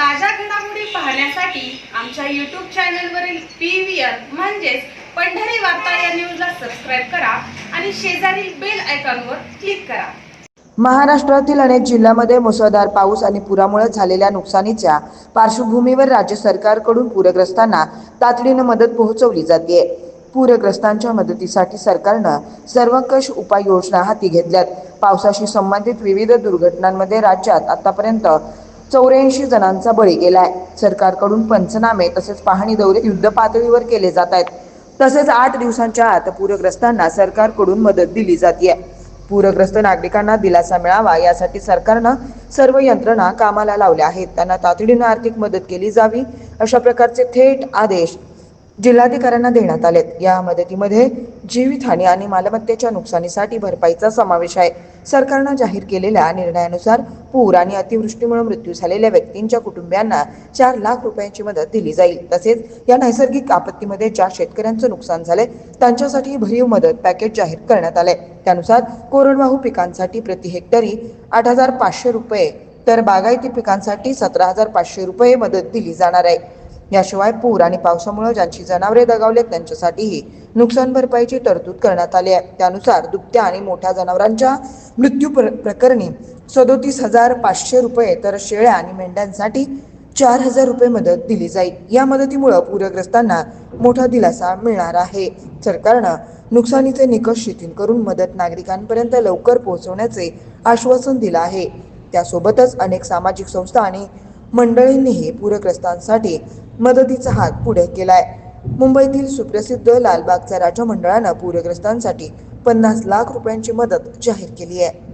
ताज्या घडामोडी पाहण्यासाठी आमच्या यूट्यूब चॅनलवरील पी व्ही आर म्हणजेच पंढरी वार्ता या न्यूजला सबस्क्राईब करा आणि शेजारील बेल आयकॉनवर क्लिक करा. महाराष्ट्रातील अनेक जिल्ह्यांमध्ये मुसळधार पाऊस आणि पुरामुळे झालेल्या नुकसानीच्या पार्श्वभूमीवर राज्य सरकारकडून पूरग्रस्तांना तातडीनं मदत पोहोचवली जाते. पूरग्रस्तांच्या मदतीसाठी सरकारनं सर्वंकष उपाययोजना हाती घेतल्यात. पावसाशी संबंधित विविध दुर्घटनांमध्ये राज्यात आतापर्यंत चौऱ्याऐंशी जणांचा बळी गेलाय. सरकारकडून पंचनामे तसेच पाहणी दौरे युद्ध पातळीवर केले जात आहेत. तसेच आठ दिवसांच्या आत पूरग्रस्तांना सरकारकडून मदत दिली जाते पूरग्रस्त नागरिकांना दिलासा मिळावा यासाठी सरकारनं सर्व यंत्रणा कामाला लावल्या आहेत. त्यांना तातडीनं आर्थिक मदत केली जावी अशा प्रकारचे थेट आदेश जिल्हाधिकाऱ्यांना देण्यात आलेत. या मदतीमध्ये जीवितहानी आणि मालमत्तेच्या नुकसानीसाठी भरपाईचा समावेश आहे. सरकारनं जाहीर केलेल्या निर्णयानुसार पूर आणि अतिवृष्टीमुळे मृत्यू झालेल्या व्यक्तींच्या कुटुंबियांना चार लाख रुपयांची मदत दिली जाईल. तसेच या नैसर्गिक आपत्तीमध्ये ज्या शेतकऱ्यांचं नुकसान झाले त्यांच्यासाठी भरीव मदत पॅकेज जाहीर करण्यात आले त्यानुसार कोरडवाहू पिकांसाठी प्रति हेक्टरी आठ हजार पाचशे रुपये तर बागायती पिकांसाठी सतरा हजार पाचशे रुपये मदत दिली जाणार आहे. याशिवाय पूर आणि पावसामुळे ज्यांची जनावरे दगावलेत त्यांच्यासाठीही नुकसान भरपाईची तरतूद करण्यात आली आहे. त्यानुसार दुभत्या आणि मोठ्या जनावरांच्या मृत्यू प्रकरणी सदोतीस हजार पाचशे रुपये तर शेळ्या आणि मेंढ्यांसाठी चार हजार रुपये मदत दिली जाईल. या मदतीमुळे पूरग्रस्तांना मोठा दिलासा मिळणार आहे. सरकारनं नुकसानीचे निकष शिथिल करून मदत नागरिकांपर्यंत लवकर पोहोचवण्याचे आश्वासन दिलं आहे. त्यासोबतच अनेक सामाजिक संस्था आणि मंडळींनीही पूरग्रस्तांसाठी मदतीचा हात पुढे केलाय. मुंबईतील सुप्रसिद्ध लालबागचा राजा मंडळानं पूरग्रस्तांसाठी पन्नास लाख रुपयांची मदत जाहीर केली आहे.